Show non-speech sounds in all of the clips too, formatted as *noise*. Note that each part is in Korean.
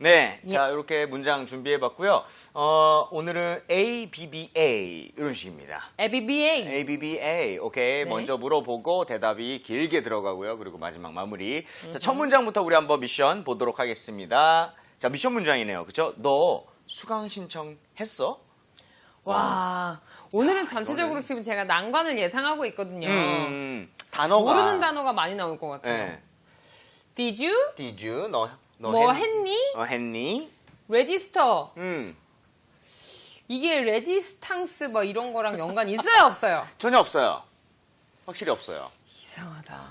네, 예. 자 이렇게 문장 준비해봤고요. 어, 오늘은 A, B, B, A 이런 식입니다. ABBA. A, B, B, A. 오케이. 네. 먼저 물어보고 대답이 길게 들어가고요. 그리고 마지막 마무리. 자, 첫 문장부터 우리 한번 미션 보도록 하겠습니다. 자, 미션 문장이네요. 그쵸? 너 수강 신청 했어? 와, 오늘은 전체적으로 지금 제가 난관을 예상하고 있거든요. 음, 단어가. 모르는 단어가 많이 나올 것 같아요. 네. Did you? Did you? 너, 너 뭐 했, 했니? 어, 했니? 레지스터. 음, 이게 레지스탕스 뭐 이런 거랑 연관이 있어요, 없어요? *laughs* 전혀 없어요. 확실히 없어요. 이상하다.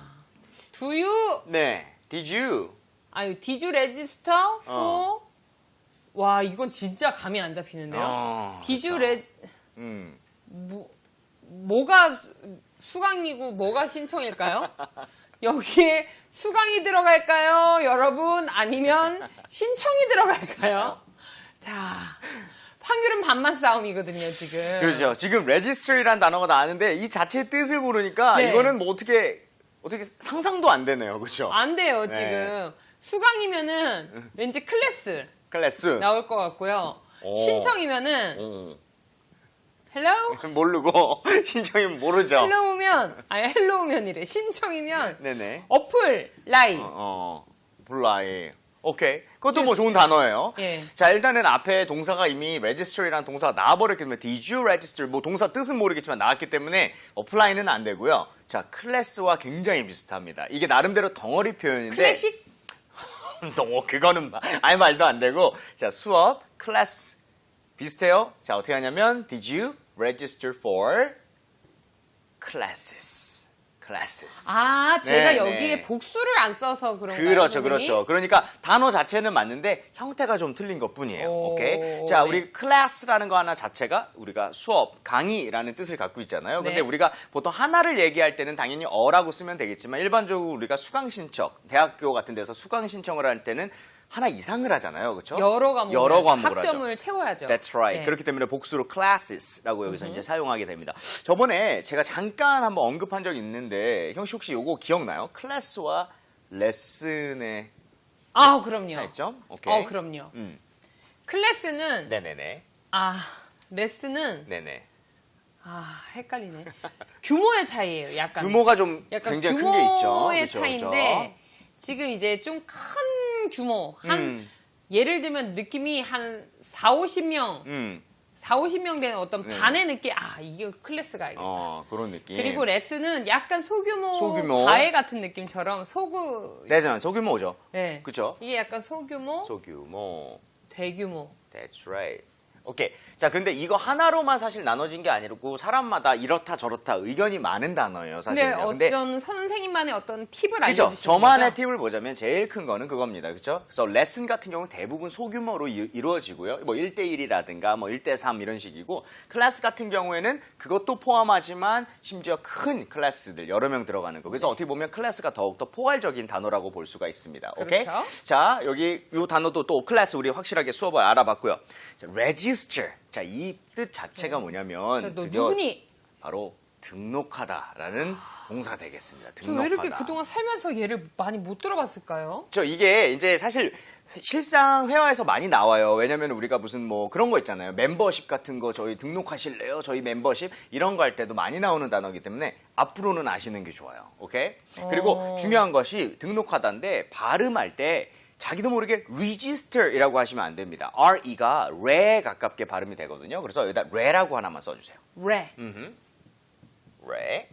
Do you? 네. Did you? 아유, did you register for? 어. 와, 이건 진짜 감이 안 잡히는데요. 어, did you 그렇죠. re, 음. 뭐, 뭐가 수강이고 뭐가 신청일까요? *laughs* 여기에 수강이 들어갈까요, 여러분? 아니면 신청이 들어갈까요? 자, 판결은 반만 싸움이거든요, 지금. 그렇죠. 지금 register이라는 단어가 나왔는데 이 자체의 뜻을 모르니까 네. 이거는 뭐 어떻게 어떻게 상상도 안 되네요. 그렇죠? 안 돼요, 네. 지금. 수강이면은 왠지 클래스 클래스. 나올 것 같고요. 오. 신청이면은 음. 헬로우? 모르고 *laughs* 신청이면 모르죠. 헬로우면 아니 헬로우면이래. 신청이면 네네. 어플 라이. 어, 어 블라이. 오케이. 그것도 뭐 좋은 단어예요. 예. 자, 일단은 앞에 동사가 이미 register이라는 동사가 나와버렸기 때문에 did you register 뭐 동사 뜻은 모르겠지만 나왔기 때문에 어플라이는 안 되고요. 자, 클래스와 굉장히 비슷합니다. 이게 나름대로 덩어리 표현인데 클래식 *laughs* 너 그거는 마- 아예 말도 안 되고 자 수업 클래스 비슷해요. 자 어떻게 하냐면 Did you register for classes? classes. 아, 제가 네, 여기에 네. 복수를 안 써서 그런가요? 그렇죠, 선생님? 그렇죠. 그러니까 단어 자체는 맞는데 형태가 좀 틀린 것 뿐이에요. 오, 오케이. 자, 네. 우리 클래스라는 거 하나 자체가 우리가 수업, 강의라는 뜻을 갖고 있잖아요. 근데 네. 우리가 보통 하나를 얘기할 때는 당연히 어라고 쓰면 되겠지만 일반적으로 우리가 수강 신청, 대학교 같은 데서 수강 신청을 할 때는 하나 이상을 하잖아요. 그렇죠? 여러 과목 여러 과목을 하죠. 학점을 채워야죠. That's right. 네. 그렇기 때문에 복수로 classes라고 여기서 이제 사용하게 됩니다. 저번에 제가 잠깐 한번 언급한 적이 있는데 형씨 혹시 요거 기억나요? 클래스와 레슨의 아, 그럼요. 차이점? 오케이. 어, 그럼요. 음. 클래스는 네네네. 아, 레슨은 네네. 아, 헷갈리네. 규모의 차이예요. 약간 규모가 좀 약간 굉장히 큰 게 있죠. 규모의 그쵸, 차이인데 지금 이제 좀 큰 규모 한 음. 예를 들면 느낌이 한 4, 50명, 그쵸? 음. 4, 50명 되는 어떤 네. 반의 느낌 아, 이게 클래스가 알겠다. 어, 그런 느낌. 그리고 레슨은 약간 소규모, 소규모. 과외 같은 느낌처럼 소규 네잖아. 소규모죠. 네. 그쵸? 이게 약간 소규모, 소규모. 대규모. That's right. 오케이. 자, 근데 이거 하나로만 사실 나눠진 게 아니고 사람마다 이렇다 저렇다 의견이 많은 단어예요, 근데 사실은. 어떤 선생님만의 어떤 팁을 그죠? 알려주시는 저만의? 팁을 보자면 제일 큰 거는 그겁니다. 그죠? 그래서 레슨 같은 경우는 대부분 소규모로 이, 루어지고요 뭐 1대1이라든가 뭐 1대3 이런 식이고 클래스 같은 경우에는 그것도 포함하지만 심지어 큰 클래스들 여러 명 들어가는 거. 그래서 어떻게 보면 클래스가 더욱더 포괄적인 단어라고 볼 수가 있습니다. 오케이? 그렇죠. 자, 여기 요 단어도 또 클래스 우리 확실하게 수업을 알아봤고요. 자, register. 자, 이 뜻 자체가 뭐냐면 자, 너 드디어 누구니? 바로 등록하다라는 동사 되겠습니다. 저 등록하다. 왜 이렇게 그동안 살면서 얘를 많이 못 들어봤을까요? 저 이게 이제 사실 실상 회화에서 많이 나와요. 왜냐면 우리가 무슨 뭐 그런 거 있잖아요. 멤버십 같은 거 저희 등록하실래요? 저희 멤버십 이런 거 할 때도 많이 나오는 단어이기 때문에 앞으로는 아시는 게 좋아요. 오케이? 그리고 어. 중요한 것이 등록하다인데 발음할 때 자기도 모르게 register이라고 하시면 안 됩니다. re가 re 가깝게 발음이 되거든요. 그래서 여기다 re라고 하나만 써주세요. 레. 음. re.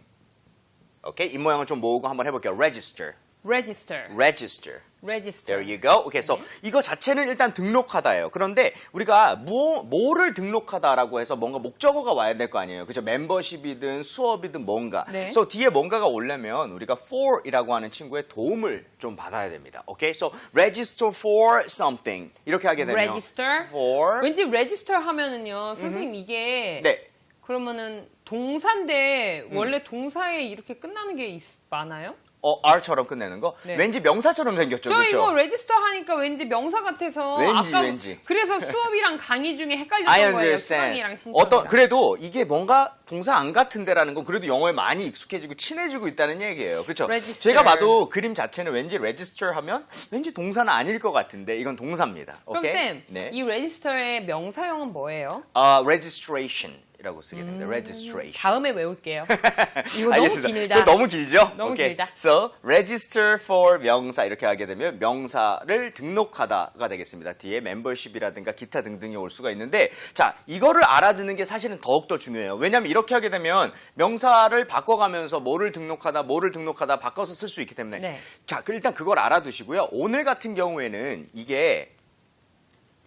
오케이? 입 모양을 좀 모으고 한번 해볼게요. register. register. register. Register. There you go. 오케이, 그래서 이거 자체는 일단 등록하다예요. 그런데 우리가 뭐, 뭐를 등록하다라고 해서 뭔가 목적어가 와야 될 거 아니에요. 그죠? 멤버십이든 수업이든 뭔가. 네. 그래서 뒤에 뭔가가 오려면 우리가 for이라고 하는 친구의 도움을 좀 받아야 됩니다. 오케이? So register for something. 이렇게 하게 되면 register. for 왠지 register 하면은요, 선생님 이게 네. 그러면은 동사인데 원래 동사에 이렇게 끝나는 게 있- 많아요? 어, R처럼 끝내는 거 네. 왠지 명사처럼 생겼죠. 저 그렇죠? 이거 레지스터 하니까 왠지 명사 같아서 왠지, 아까 왠지. 그래서 수업이랑 강의 중에 헷갈렸던 거예요. 수강이랑. 어떤 그래도 이게 뭔가 동사 안 같은데라는 건 그래도 영어에 많이 익숙해지고 친해지고 있다는 얘기예요. 그렇죠? Register. 제가 봐도 그림 자체는 왠지 register 하면 왠지 동사는 아닐 것 같은데 이건 동사입니다. 그럼 오케이? 쌤, 네. 이 레지스터의 명사형은 뭐예요? 아, registration 이라고 쓰게 됩니다. registration. 다음에 외울게요. *laughs* 이거 너무 알겠습니다. 길다. 이거 너무 길죠? 너무 오케이. 길다. So, register for 명사 이렇게 하게 되면 명사를 등록하다가 되겠습니다. 뒤에 membership이라든가 기타 등등이 올 수가 있는데 자, 이거를 알아듣는 게 사실은 더욱 더 중요해요. 왜냐하면 이렇게 하게 되면 명사를 바꿔가면서 뭐를 등록하다, 뭐를 등록하다 바꿔서 쓸 수 있기 때문에 네. 자, 그 일단 그걸 알아두시고요. 오늘 같은 경우에는 이게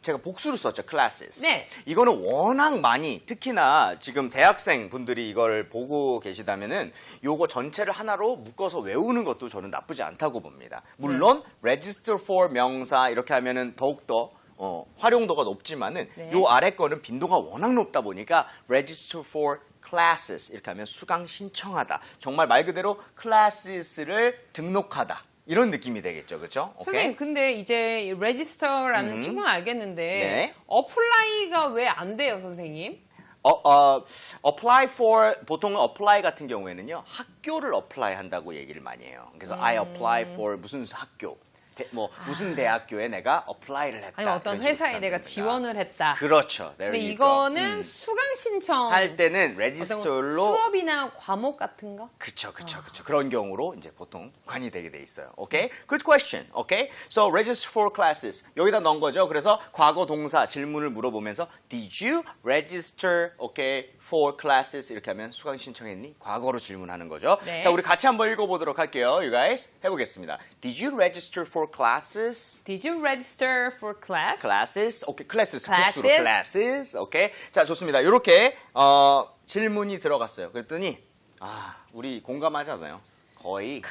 제가 복수로 썼죠, classes. 네. 이거는 워낙 많이 특히나 지금 대학생 분들이 이걸 보고 계시다면은 요거 전체를 하나로 묶어서 외우는 것도 저는 나쁘지 않다고 봅니다. 물론 register for 명사 이렇게 하면은 더욱더 어, 활용도가 높지만은 네. 요 아래 거는 빈도가 워낙 높다 보니까 register for classes 이렇게 하면 수강 신청하다. 정말 말 그대로 classes를 등록하다. 이런 느낌이 되겠죠. 그렇죠? 선생님, 근데 이제 레지스터라는 친구는 알겠는데 음. 네. 어플라이가 왜 안 돼요, 선생님? 어, 어, apply for 보통 apply 같은 경우에는요 학교를 apply 한다고 얘기를 많이 해요. 그래서 I apply for 무슨 학교, 대- 뭐 무슨 대학교에 내가 apply를 했다. 아. 아니 어떤 그런 식으로 회사에 내가. 지원을 했다. 그렇죠. There 근데 you go. 이거는 음. 수강 신청 할 때는 register로 수업이나 과목 같은 거? 그쵸, 그쵸, 그쵸. 그런 경우로 이제 보통 관이 되게 돼 있어요. 오케이? Good question. 오케이? So register for classes. 여기다 넣은 거죠. 그래서 과거 동사 질문을 물어보면서 Did you register, okay, for classes? 이렇게 하면 수강 신청했니? 과거로 질문하는 거죠. 네. 자, 우리 같이 한번 읽어보도록 할게요. You guys 해보겠습니다. Did you register for classes? Did you register for class? classes. 오케이, classes. Classes. 복수로 classes. 오케이. 자, 좋습니다. 이렇게 어, 질문이 들어갔어요. 그랬더니 아, 우리 공감하잖아요. 거의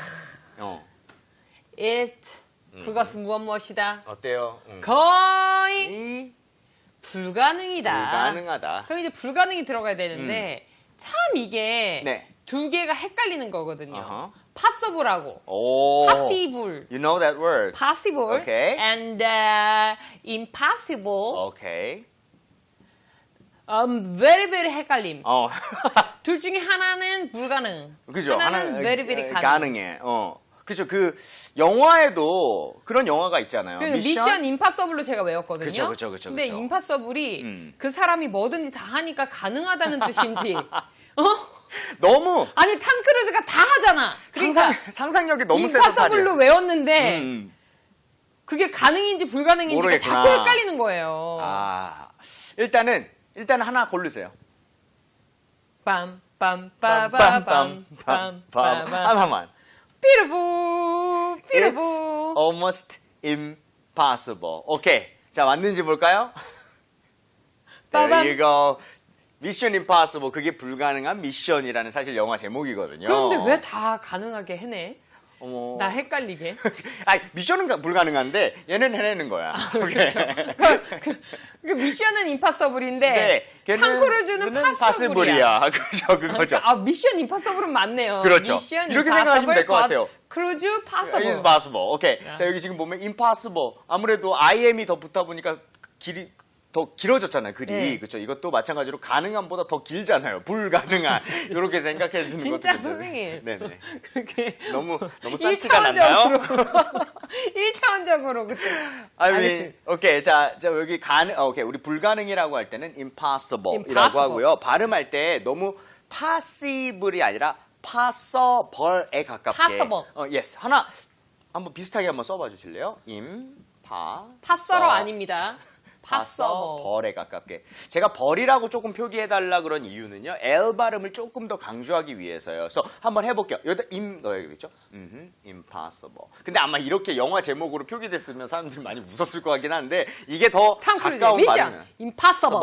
어, It 음. 그것은 무엇 무엇이다. 어때요? 음. 거의 이 불가능이다. 불가능하다. 그럼 이제 불가능이 들어가야 되는데 참 이게 음. 네. 두 개가 헷갈리는 거거든요. 어허. Possible하고 오. possible, You know that word. possible, Okay. and uh, impossible. 오케이. Um, very very 헷갈림. 어. *laughs* 둘 중에 하나는 불가능. 그죠? 하나는 하나- very very 어, 가능. 가능해. 어. 그죠. 그 영화에도 그런 영화가 있잖아요. 그리고 미션, 임파서블로 제가 외웠거든요. 그쵸, 그쵸, 그쵸, 근데. 임파서블이 음. 그 사람이 뭐든지 다 하니까 가능하다는 뜻인지. *laughs* 어? 너무 아니 탕 크루즈가 다 하잖아. 그러니까 상상 상상력이 너무 세서 임파서블로. 외웠는데 음. 그게 가능인지 불가능인지가 모르겠구나. 자꾸 헷갈리는 거예요. 아. 일단은 일단 하나 고르세요. 빰 빰빠바밤 빰빰빰 하나만. 삐르부 It's 삐르부 almost impossible. 오케이. 자, 맞는지 볼까요? There you go. 미션 임파서블 그게 불가능한 미션이라는 사실 영화 제목이거든요. 그런데 왜 다 가능하게 해내? 어머. 나 헷갈리게. *laughs* 아니, 미션은 가- 불가능한데 얘는 해내는 거야. 오케이. 그렇죠. 그, 그, 그 미션은 임파서블인데 네, 걔는 탕 크루즈는 걔는 파서블이야. 파서블이야. 그죠, 그거죠. 그러니까, 아 미션 임파서블은 맞네요. 그렇죠. 미션 이렇게 생각하시면 될것 임파서블, 같아요. 크루즈 파서블. It's possible. 오케이. 자, 여기 지금 보면 impossible. 아무래도 IM이 더 붙다 보니까 길이 더 길어졌잖아요, 글이. 네. 그렇죠. 이것도 마찬가지로 가능함보다 더 길잖아요. 불가능한. *laughs* 이렇게 생각해 주는 것도 진짜. 선생님. 네네. *laughs* 그렇게 너무 너무 싼티가 났나요? *laughs* 1차원적으로 그때. I mean. 오케이. 자, 자 여기 가능 어, 오케이. 우리 불가능이라고 할 때는 impossible이라고 Impossible. 하고요. 발음할 때 너무 possible이 아니라 possible에 가깝게. Possible. 어, yes. 하나 한번 비슷하게 한번 써봐 주실래요? impa 파서로 아닙니다. 파서 벌에 가깝게. 제가 벌이라고 조금 표기해달라 그런 이유는요. L 발음을 조금 더 강조하기 위해서요. 그래서 한번 해볼게요. 여기다 임 넣어야겠죠? 음, impossible. 근데 아마 이렇게 영화 제목으로 표기됐으면 사람들이 많이 웃었을 것 같긴 한데 이게 더 가까운 발음이에요. 임파서블.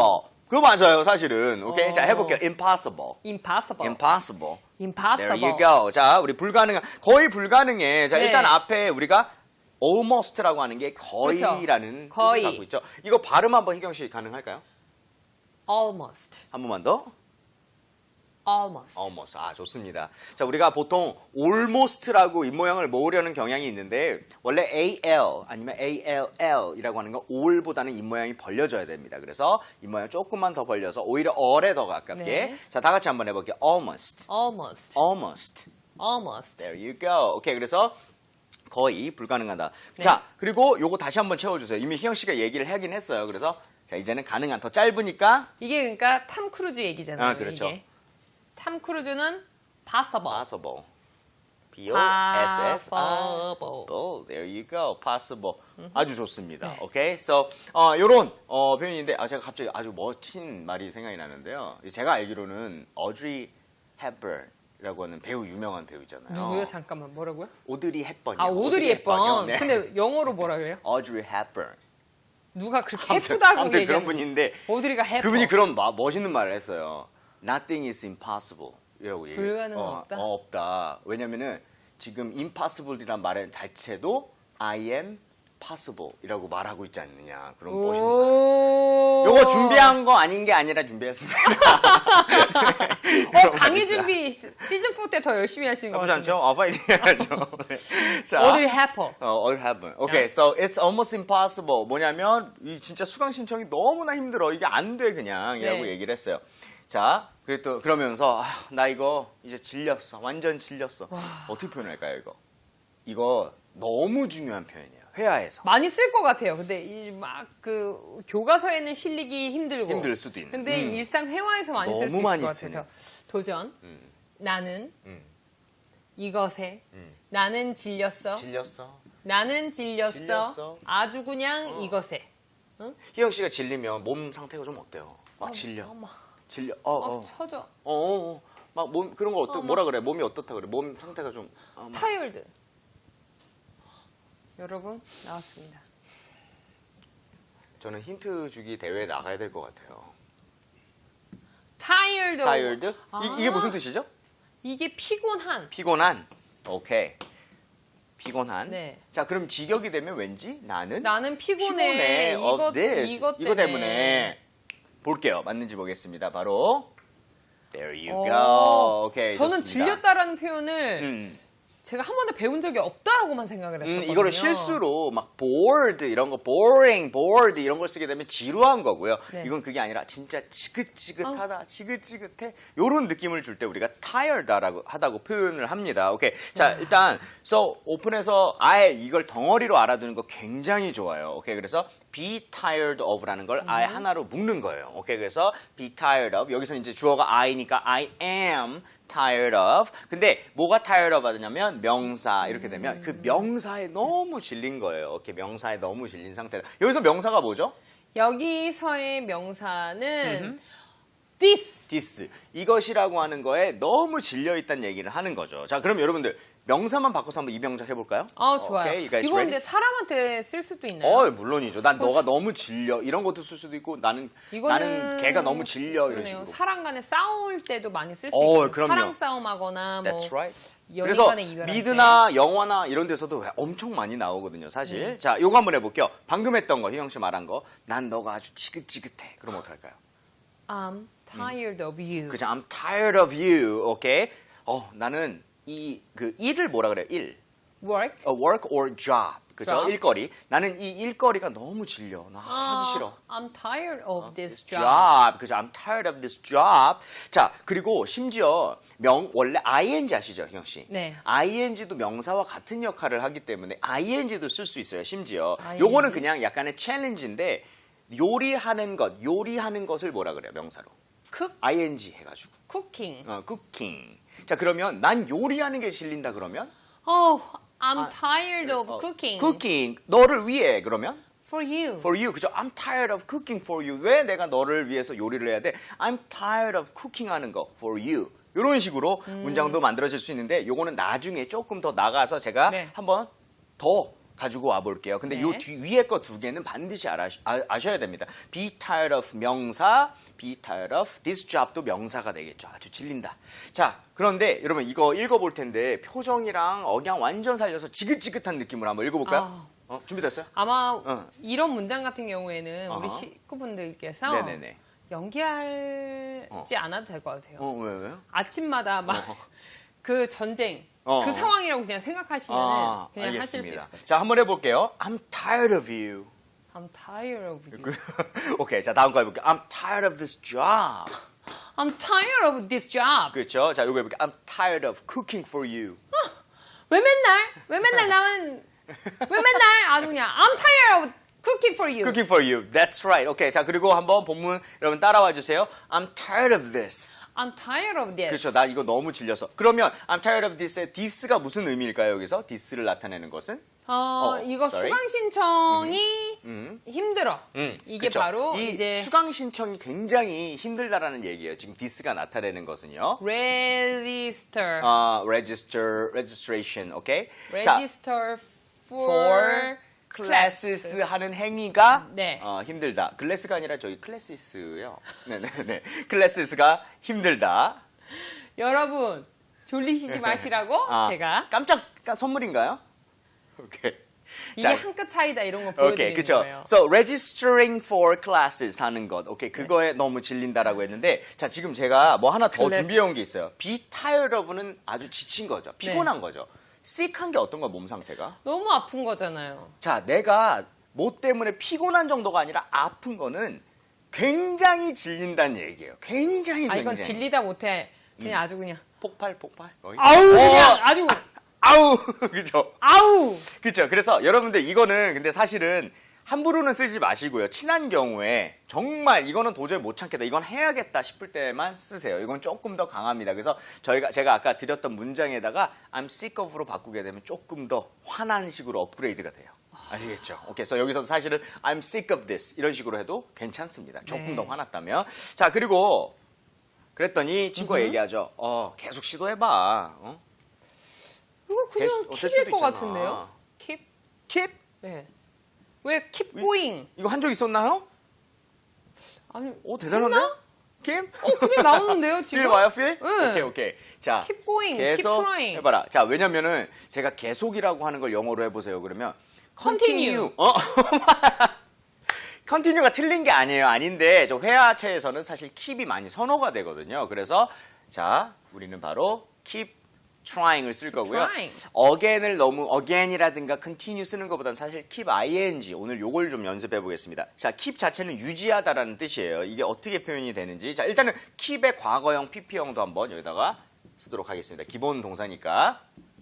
그거 맞아요, 사실은. 오케이, 어. 자 해볼게요. impossible. 임파서블. impossible. 임파서블. There you go. 자, 우리 불가능한 거의 불가능해. 자, 네. 일단 앞에 우리가 almost라고 하는 게 거의라는 그렇죠. 거의. 뜻을 갖고 있죠. 이거 발음 한번 희경 씨 가능할까요? almost. 한 번만 더. almost. almost. 아, 좋습니다. 자, 우리가 보통 almost라고 입모양을 모으려는 경향이 있는데 원래 al 아니면 all이라고 하는 건 all보다는 입모양이 벌려져야 됩니다. 그래서 입모양 조금만 더 벌려서 오히려 all에 더 가깝게. 네. 자, 다 같이 한번 해 볼게요. almost. almost. almost. almost. There you go. 오케이. 그래서 거의 불가능하다. 자, 그리고 요거 다시 한번 채워주세요. 이미 희영 씨가 얘기를 하긴 했어요. 그래서 자, 이제는 가능한 더 짧으니까 이게 그러니까 탐 크루즈 얘기잖아요. 아, 그렇죠. 이게. 탐 크루즈는 possible. possible. B O S S I possible. Oh, there you go. Possible. 아주 좋습니다. 오케이. So, 어, 요런, 어, 표현인데, 아, 제가 갑자기 아주 멋진 말이 생각이 나는데요. 제가 알기로는 어드리 헵번이 라고 하는 배우, 유명한 배우잖아요. 누구요? 잠깐만 뭐라고요? 오드리 헵번이요. 아 오드리 헵번. 네. 근데 영어로 뭐라 그래요? *laughs* 어드리 헵번. 누가 그렇게 해프다고 아무튼 그런 분인데, 오드리가 해프. 그분이 그런 마- 멋있는 말을 했어요. Nothing is impossible. 이라고 얘기해요. 불가능은 어, 없다? 어, 없다. 왜냐면은 지금 impossible이란 말의 자체도 I am possible 이라고 말하고 있지 않느냐. 그런 멋있는 말. 오. 요거 준비한 거 아닌 게 아니라 준비했습니다. *laughs* 어, 강의 준비 시즌 4 때 더 열심히 하신 것 나쁘지 같아요. 않죠? 어, 빨리 해야죠. *laughs* 자, 오드리 헵번. 어, all happen. Okay, so it's almost impossible. 뭐냐면 이 진짜 수강 신청이 너무나 힘들어. 이게 안 돼 그냥이라고 네. 얘기를 했어요. 자, 그랬더 그러면서 아, 나 이거 이제 질렸어. 완전 질렸어. 어떻게 표현할까요, 이거? 이거 너무 중요한 표현이에요. 회화에서. 많이 쓸 것 같아요. 근데 이 막 그 교과서에는 실리기 힘들고 힘들 수도 있는. 근데 음. 일상 회화에서 많이 쓸 수 있을 것 쓰는. 같아서 도전. 음. 나는 음. 이것에 음. 나는 질렸어. 질렸어. 나는 질렸어. 질렸어. 아주 그냥 이것에. 희영 씨가 질리면 몸 상태가 좀 어때요? 막 질려. 어머, 질려. 어, 막 어. 쳐져. 어, 어, 어. 막 몸 그런 거 어떠 어머. 뭐라 그래? 몸이 어떻다 그래? 몸 상태가 좀 어, 막 타이얼드. 여러분 나왔습니다. 저는 힌트 주기 대회에 나가야 될 것 같아요. 타이얼드. tired? 아. 이, 이게 무슨 뜻이죠? 이게 피곤한. 피곤한. 오케이. 피곤한. 네. 자, 그럼 직역이 되면 왠지 나는 나는 피곤해. 피곤해. 이것 of this. 이것 이거 때문에. 볼게요. 맞는지 보겠습니다. 바로 There you 오. go. 오케이. 저는 좋습니다. 질렸다라는 표현을 음. 제가 한 번도 배운 적이 없다라고만 생각을 음, 했었거든요. 이거를 실수로 막 bored 이런 거 boring, bored 이런 걸 쓰게 되면 지루한 거고요. 네. 이건 그게 아니라 진짜 지긋지긋하다, 어. 지긋지긋해. 요런 느낌을 줄 때 우리가 tired하다고 하다고 표현을 합니다. 오케이. 자, 네. 일단 so 오픈해서 아예 이걸 덩어리로 알아두는 거 굉장히 좋아요. 오케이. 그래서 be tired of라는 걸 아예 음. 하나로 묶는 거예요. 오케이. 그래서 be tired of 여기서 이제 주어가 I니까 I am tired of. 근데 뭐가 tired of 하냐면 명사 이렇게 되면 그 명사에 너무 질린 거예요. 이렇게 명사에 너무 질린 상태다. 여기서 명사가 뭐죠? 여기서의 명사는 this. this. 이것이라고 하는 거에 너무 질려 있다는 얘기를 하는 거죠. 자, 그럼 여러분들 명사만 바꿔서 한번 이병작 해볼까요? 아 좋아요. 오케이, 이거 ready? 이제 사람한테 쓸 수도 있나요? 어, 물론이죠. 난 너가 너무 질려. 이런 것도 쓸 수도 있고 나는 나는 걔가 너무 질려 이런 그러네요. 식으로. 사람 간에 싸울 때도 많이 쓸 수 어, 있고 그럼요. 사랑 싸움하거나 뭐 That's right. 연인 그래서 간의 이별할 미드나 영화나 이런 데서도 엄청 많이 나오거든요, 사실. 네. 자, 요거 한번 해볼게요. 방금 했던 거, 희영 씨 말한 거. 난 너가 아주 지긋지긋해. 그럼 어떡할까요? I'm tired of you. 그죠? I'm tired of you. 오케이? 어, 나는 이, 그, 일을 뭐라 그래요? 일. Work. A work or job. 그죠? job. 일거리. 나는 이 일거리가 너무 질려. 나 하기 싫어. 아, I'm tired of this job. job. 그죠? I'm tired of this job. 자, 그리고 심지어 명 원래 ing 아시죠, 희영 씨? 네. ing도 명사와 같은 역할을 하기 때문에 ing도 쓸 수 있어요. 심지어. ing. 요거는 그냥 약간의 챌린지인데 요리하는 것, 요리하는 것을 뭐라 그래요? 명사로. Cook, ing 해 가지고. cooking. 어, cooking. 자, 그러면 난 요리하는 게 질린다 그러면? Oh, I'm 아, tired of 어, cooking cooking. 너를 위해 그러면? for you. for you. 그죠? I'm tired of cooking for you. 왜 내가 너를 위해서 요리를 해야 돼? I'm tired of cooking 하는 거 for you. 이런 식으로 음. 문장도 만들어질 수 있는데 요거는 나중에 조금 더 나가서 제가 네. 한번 더 가지고 와 볼게요. 근데 네. 요 뒤, 위에 거 두 개는 반드시 알아, 아, 셔야 됩니다. be tired of 명사, be tired of this job도 명사가 되겠죠. 아주 질린다. 자, 그런데 여러분 이거 읽어 볼 텐데 표정이랑 억양 완전 살려서 지긋지긋한 느낌으로 한번 읽어 볼까요? 아. 어, 준비됐어요? 아마 어. 이런 문장 같은 경우에는 우리 어허. 식구분들께서 네네네. 연기하지 않아도 될 것 같아요. 어, 왜, 왜요? 아침마다 막 그 전쟁 어. 그 상황이라고 그냥 생각하시면 은 아, 그냥 하실 수 알겠습니다. 있어요. 자, 한번 해볼게요. I'm tired of you. I'm tired of you. 그, 오케이, 자, 다음 거 해볼게요. I'm tired of this job. I'm tired of this job. 그렇죠? 자, 이거 해볼게요. I'm tired of cooking for you. 왜 맨날 왜 맨날 나는 왜 맨날 아주 그냥 I'm tired of cooking for you. Cooking for you. That's right. 오케이, 자, 그리고 한번 본문 여러분 따라와 주세요. I'm tired of this. I'm tired of this. 그렇죠. 나 이거 너무 질려서. 그러면 I'm tired of this의 this가 무슨 의미일까요? 여기서 this를 나타내는 것은? 어, 어, 이거 sorry. 수강 신청이 힘들어. 음, 이게 그쵸. 바로 이 이제 수강 신청이 굉장히 힘들다라는 얘기예요. 지금 this가 나타내는 것은요. register. 어, register, registration, 오케이? 자, register for, for classes 하는 행위가 네. 어, 힘들다. 클래스가 아니라 저기 클래시스요. 네네네. 클래시스가 힘들다. 여러분 졸리시지 마시라고 아, 제가 깜짝 깜- 선물인가요? 오케이. 이게 자, 한끗 차이다 이런 거 보여드리는 그쵸. 거예요. So, registering for classes 하는 것. 오케이, 그거에 너무 질린다라고 했는데, 자, 지금 제가 뭐 하나 더. 준비해 온 게 있어요. be tired of는 아주 지친 거죠. 네. 피곤한 거죠. Sick한 게 어떤 거야, 몸 상태가? 너무 아픈 거잖아요. 자, 내가 뭐 때문에 피곤한 정도가 아니라 아픈 거는 굉장히 질린다는 얘기예요. 굉장히 아 굉장히. 이건 질리다 못해 음. 그냥 아주 그냥 폭발, 폭발. 거의. 아우 그냥 어, 아주 아우, *laughs* 그죠. 아우 그렇죠. 그래서 여러분들 이거는 근데 사실은 함부로는 쓰지 마시고요. 친한 경우에 정말 이거는 도저히 못 참겠다. 이건 해야겠다 싶을 때만 쓰세요. 이건 조금 더 강합니다. 그래서 저희가 제가 아까 드렸던 문장에다가 I'm sick of로 바꾸게 되면 조금 더 화난 식으로 업그레이드가 돼요. 아시겠죠? 오케이. 그래서 여기서 사실은 I'm sick of this 이런 식으로 해도 괜찮습니다. 조금 네. 더 화났다면. 자, 그리고 그랬더니 친구가 얘기하죠. 어, 계속 시도해 봐. 어? 이거 그냥 수도 킵일 것. 같은데요? 킵? keep? 네. 왜 keep going? 이거 한 적 있었나요? 아니 오, 대단한데? 김? 어 그게 나오는데요 필 *laughs* 지금? 와요, 필? 응. 오케이, 오케이. 자, Keep going, keep 계속 trying. 해봐라. 자, 왜냐면은 제가 계속이라고 하는 걸 영어로 해보세요. 그러면 Continue. continue. 어? *laughs* 컨티뉴가 틀린 게 아니에요. 아닌데 저 회화체에서는 사실 keep이 많이 선호가 되거든요. 그래서 자, 우리는 바로 keep trying을 쓸 거고요. trying. again을 너무 again이라든가 continue 쓰는 것보다는 사실 keep ing 오늘 요걸 좀 연습해 보겠습니다. 자, keep 자체는 유지하다라는 뜻이에요. 이게 어떻게 표현이 되는지. 자, 일단은 keep의 과거형 pp형도 한번 여기다가 쓰도록 하겠습니다. 기본 동사니까.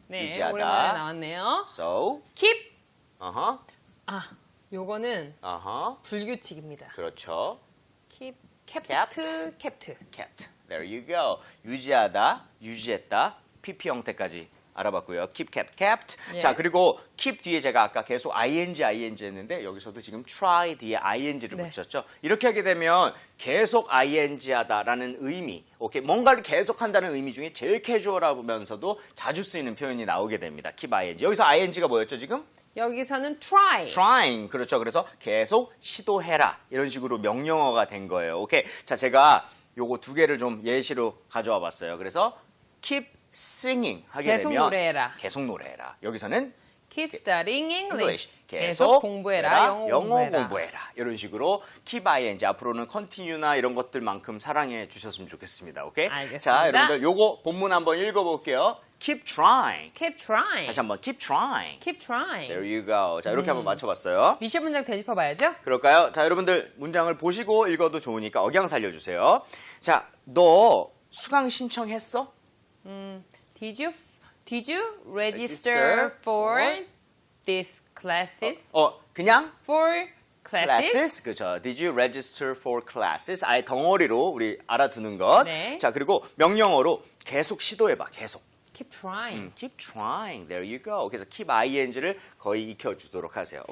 네, 유지하다. 오랜만에 나왔네요. So, keep. 어허, 아, 요거는 어허, 불규칙입니다. 그렇죠. keep, kept, Kept. kept. kept. There you go. 유지하다, 유지했다, pp 형태까지 알아봤고요. keep, kept, kept. 예. 자, 그리고 keep 뒤에 제가 아까 계속 ing, ing 했는데 여기서도 지금 try 뒤에 ing를 네. 붙였죠. 이렇게 하게 되면 계속 ing 하다라는 의미, 오케이, 뭔가를 계속 한다는 의미 중에 제일 캐주얼하면서도 자주 쓰이는 표현이 나오게 됩니다. keep ing. 여기서 ing가 뭐였죠, 지금? 여기서는 try. trying 그렇죠. 그래서 계속 시도해라 이런 식으로 명령어가 된 거예요. 오케이. 자 제가 요거 두 개를 좀 예시로 가져와 봤어요. 그래서 keep singing 하게 계속 되면 노래해라. 계속 노래해라. 여기서는 keep studying English. 계속 공부해라. 영어, 공부해라. 이런 식으로 keep ing 앞으로는 continue나 이런 것들만큼 사랑해 주셨으면 좋겠습니다. 오케이? 알겠습니다. 자 여러분들 요거 본문 한번 읽어 볼게요. keep trying. keep trying. 다시 한번 keep trying. keep trying. There you go. 자 이렇게 음. 한번 맞춰 봤어요. 미션 문장 되짚어 봐야죠. 그럴까요? 자, 여러분들 문장을 보시고 읽어도 좋으니까 억양 살려 주세요. 자, 너 수강 신청했어? Did you did you register for these classes? 어, 그냥 For classes? classes? 그렇죠. Did you register for classes? 아예 덩어리로 우리 알아두는 것. 네. 자, 그리고 명령어로 계속 시도해봐. 계속. Keep trying. 음, keep trying. There you go. 그래서 keep ing를 거의 익혀주도록 하세요.